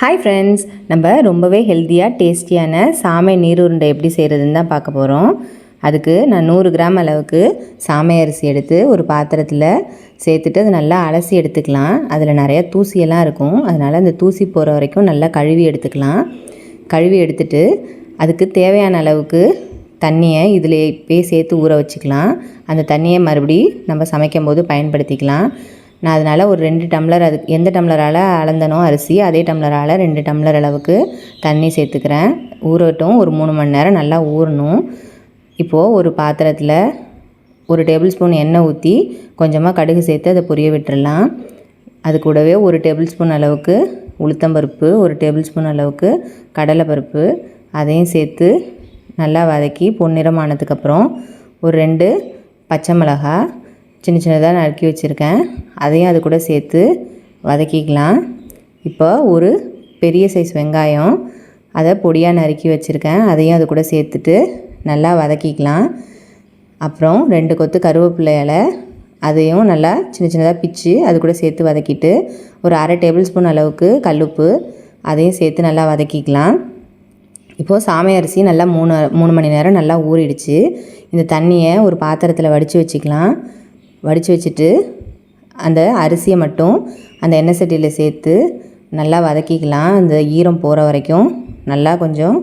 Hi friends நம்ம ரொம்பவே ஹெல்த்தியாக டேஸ்டியான சாமை நீர் உருண்டை எப்படி செய்கிறதுன்னு தான் பார்க்க போகிறோம் அதுக்கு நான் நூறு கிராம் அளவுக்கு சாமை அரிசி எடுத்து ஒரு பாத்திரத்தில் சேர்த்துட்டு அதை நல்லா அலசி எடுத்துக்கலாம். அதில் நிறையா தூசியெல்லாம் இருக்கும். அதனால் அந்த தூசி போகிற வரைக்கும் நல்லா கழுவி எடுத்துக்கலாம். கழுவி எடுத்துட்டு அதுக்கு தேவையான அளவுக்கு தண்ணியை இதில் இப்போயே சேர்த்து ஊற வச்சுக்கலாம். அந்த தண்ணியை மறுபடி நம்ம சமைக்கும் போது பயன்படுத்திக்கலாம். நான் அதனால் ஒரு ரெண்டு டம்ளர் அது எந்த டம்ளரால் அளந்தனோ அரிசி அதே டம்ளரால் ரெண்டு டம்ளர் அளவுக்கு தண்ணி சேர்த்துக்கிறேன். ஊறட்டும் ஒரு மூணு மணி நேரம் நல்லா ஊறணும். இப்போது ஒரு பாத்திரத்தில் ஒரு டேபிள் ஸ்பூன் எண்ணெய் ஊற்றி கொஞ்சமாக கடுகு சேர்த்து அதை பொரிய விட்டுடலாம் அது கூடவே ஒரு டேபிள் ஸ்பூன் அளவுக்கு உளுத்தம்பருப்பு ஒரு டேபிள் ஸ்பூன் அளவுக்கு கடலைப்பருப்பு அதையும் சேர்த்து நல்லா வதக்கி பொன்னிறமானதுக்கப்புறம் ஒரு ரெண்டு பச்சை மிளகாய் சின்ன சின்னதாக நறுக்கி வச்சுருக்கேன். அதையும் அது கூட சேர்த்து வதக்கிக்கலாம். இப்போ ஒரு பெரிய சைஸ் வெங்காயம் அதை பொடியாக நறுக்கி வச்சுருக்கேன். அதையும் அது கூட சேர்த்துட்டு நல்லா வதக்கிக்கலாம். அப்புறம் ரெண்டு கொத்து கருவேப்பிலை இலை அதையும் நல்லா சின்ன சின்னதாக பிச்சு அது கூட சேர்த்து வதக்கிட்டு ஒரு அரை டேபிள் ஸ்பூன் அளவுக்கு கல்லுப்பு அதையும் சேர்த்து நல்லா வதக்கிக்கலாம். இப்போது சாமை அரிசி நல்லா மூணு மூணு மணி நேரம் நல்லா ஊறிடுச்சு. இந்த தண்ணியை ஒரு பாத்திரத்தில் வடித்து வச்சுக்கலாம். வடித்து வச்சுட்டு அந்த அரிசியை மட்டும் அந்த எண்ணெய் சட்டியில் சேர்த்து நல்லா வதக்கிக்கலாம். அந்த ஈரம் போகிற வரைக்கும் நல்லா கொஞ்சம்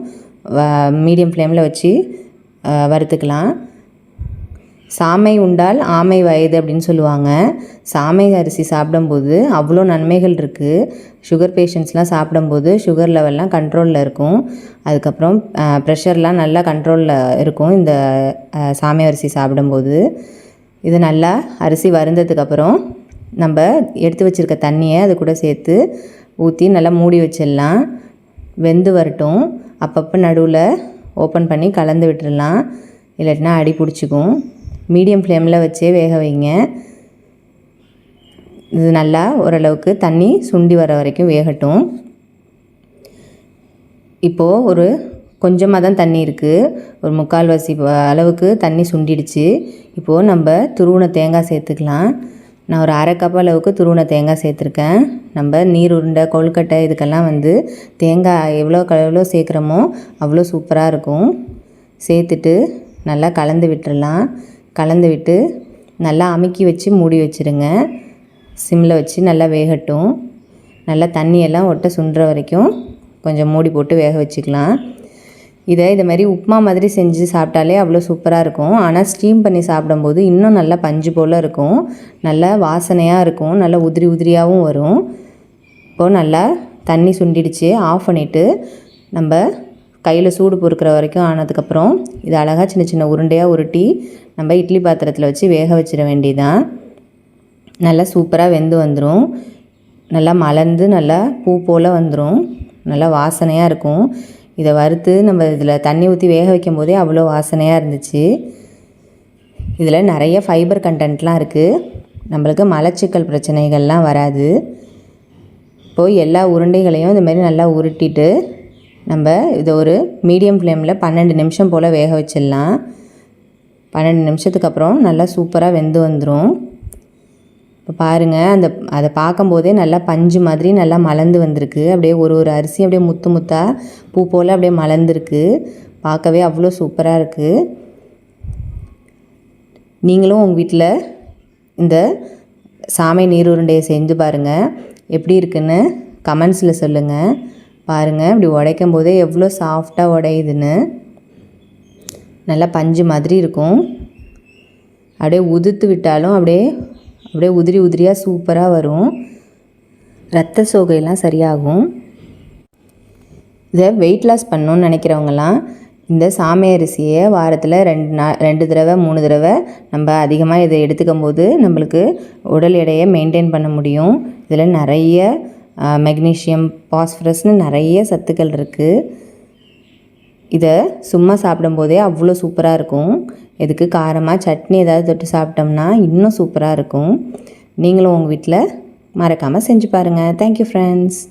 வ மீடியம் ஃப்ளேமில் வச்சு வறுத்துக்கலாம். சாமை உண்டால் ஆமை வயது அப்படின்னு சொல்லுவாங்க. சாமை அரிசி சாப்பிடும்போது அவ்வளோ நன்மைகள் இருக்குது சுகர் பேஷண்ட்ஸ்லாம் சாப்பிடும்போது சுகர் லெவல்லாம் கண்ட்ரோலில் இருக்கும். அதுக்கப்புறம் ப்ரெஷர்லாம் நல்லா கண்ட்ரோலில் இருக்கும் இந்த சாமை அரிசி சாப்பிடும்போது. இது நல்லா அரிசி வருந்ததுக்கப்புறம் நம்ம எடுத்து வச்சுருக்க தண்ணியை அது கூட சேர்த்து ஊற்றி நல்லா மூடி வச்சிடலாம். வெந்து வரட்டும். அப்பப்போ நடுவில் ஓப்பன் பண்ணி கலந்து விட்டுடலாம் இல்லாட்டினா அடி பிடிச்சிக்கும். மீடியம் ஃப்ளேமில் வச்சே வேக வைங்க. இது நல்லா ஓரளவுக்கு தண்ணி சுண்டி வர வரைக்கும் வேகட்டும். இப்போது ஒரு கொஞ்சமாக தான் தண்ணி இருக்குது ஒரு முக்கால்வாசி அளவுக்கு தண்ணி சுண்டிடுச்சு. இப்போது நம்ம துருவின தேங்காய் சேர்த்துக்கலாம். நான் ஒரு அரை கப் அளவுக்கு துருவின தேங்காய் சேர்த்துருக்கேன். நம்ம நீர் உருண்டை கொழுக்கட்டை இதுக்கெல்லாம் வந்து தேங்காய் எவ்வளோ எவ்வளோ சேர்க்குறோமோ அவ்வளோ சூப்பராக இருக்கும். சேர்த்துட்டு நல்லா கலந்து விட்டுறலாம். கலந்து விட்டு நல்லா அமுக்கி வச்சு மூடி வச்சுருங்க. சிம்மில் வச்சு நல்லா வேகட்டும். நல்லா தண்ணியெல்லாம் ஒட்ட சுண்டுற வரைக்கும் கொஞ்சம் மூடி போட்டு வேக வச்சுக்கலாம். இதை இது மாதிரி உப்புமா மாதிரி செஞ்சு சாப்பிட்டாலே அவ்வளோ சூப்பராக இருக்கும். ஆனால் ஸ்டீம் பண்ணி சாப்பிடும்போது இன்னும் நல்லா பஞ்சு போல் இருக்கும். நல்லா வாசனையாக இருக்கும். நல்லா உதிரி உதிரியாகவும் வரும். இப்போது நல்லா தண்ணி சுண்டிடுச்சு. ஆஃப் பண்ணிவிட்டு நம்ம கையில் சூடு பொறுக்கிற வரைக்கும் ஆனதுக்கப்புறம் இது அழகாக சின்ன சின்ன உருண்டையாக உருட்டி நம்ம இட்லி பாத்திரத்தில் வச்சு வேக வச்சிட வேண்டியதான் நல்லா சூப்பராக வெந்து வந்துடும் நல்லா மலர்ந்து நல்லா பூ போல் வந்துடும் நல்லா வாசனையாக இருக்கும். இதை வறுத்து நம்ம இதில் தண்ணி ஊற்றி வேக வைக்கும் போதே அவ்வளோ வாசனையாக இருந்துச்சு. இதில் நிறைய ஃபைபர் கண்டென்ட்லாம் இருக்குது நம்மளுக்கு மலச்சிக்கல் பிரச்சனைகள்லாம் வராது. இப்போது எல்லா உருண்டைகளையும் இந்த மாதிரி நல்லா உருட்டிட்டு நம்ம இதை ஒரு மீடியம் ஃப்ளேமில் பன்னெண்டு நிமிஷம் போல் வேக வச்சிடலாம். பன்னெண்டு நிமிஷத்துக்கு அப்புறம் நல்லா சூப்பராக வெந்து வந்துடும் இப்போ பாருங்கள் அந்த அதை பார்க்கும்போதே நல்லா பஞ்சு மாதிரி நல்லா மலர்ந்து வந்திருக்கு. அப்படியே ஒரு ஒரு அரிசி அப்படியே முத்து முத்தாக பூ போல் அப்படியே மலர்ந்துருக்கு. பார்க்கவே அவ்வளோ சூப்பராக இருக்குது நீங்களும் உங்கள் வீட்டில் இந்த சாமை நீர் உருண்டையை செஞ்சு பாருங்கள் எப்படி இருக்குன்னு கமெண்ட்ஸில் சொல்லுங்கள் பாருங்கள் இப்படி உடைக்கும் போதே எவ்வளோ சாஃப்டாக உடையுதுன்னு. நல்லா பஞ்சு மாதிரி இருக்கும். அப்படியே உதுத்து விட்டாலும் அப்படியே அப்படியே உதிரி உதிரியாக சூப்பராக வரும். ரத்த சோகையெல்லாம் சரியாகும். இதை வெயிட் லாஸ் பண்ணணும்னு நினைக்கிறவங்கலாம் இந்த சாமை அரிசியை வாரத்தில் ரெண்டு நா ரெண்டு தடவை மூணு தடவை நம்ம அதிகமாக இதை எடுத்துக்கும் போது நம்மளுக்கு உடல் எடையை மெயின்டைன் பண்ண முடியும். இதில் நிறைய மெக்னீஷியம் பாஸ்பரஸ்னு நிறைய சத்துக்கள் இருக்குது இதை சும்மா சாப்பிடும்போதே அவ்வளோ சூப்பராக இருக்கும். இதுக்கு காரமாக சட்னி ஏதாவது தொட்டு சாப்பிட்டோம்னா இன்னும் சூப்பராக இருக்கும். நீங்களும் உங்கள் வீட்டில் மறக்காமல் செஞ்சு பாருங்கள் தேங்க்யூ ஃப்ரெண்ட்ஸ்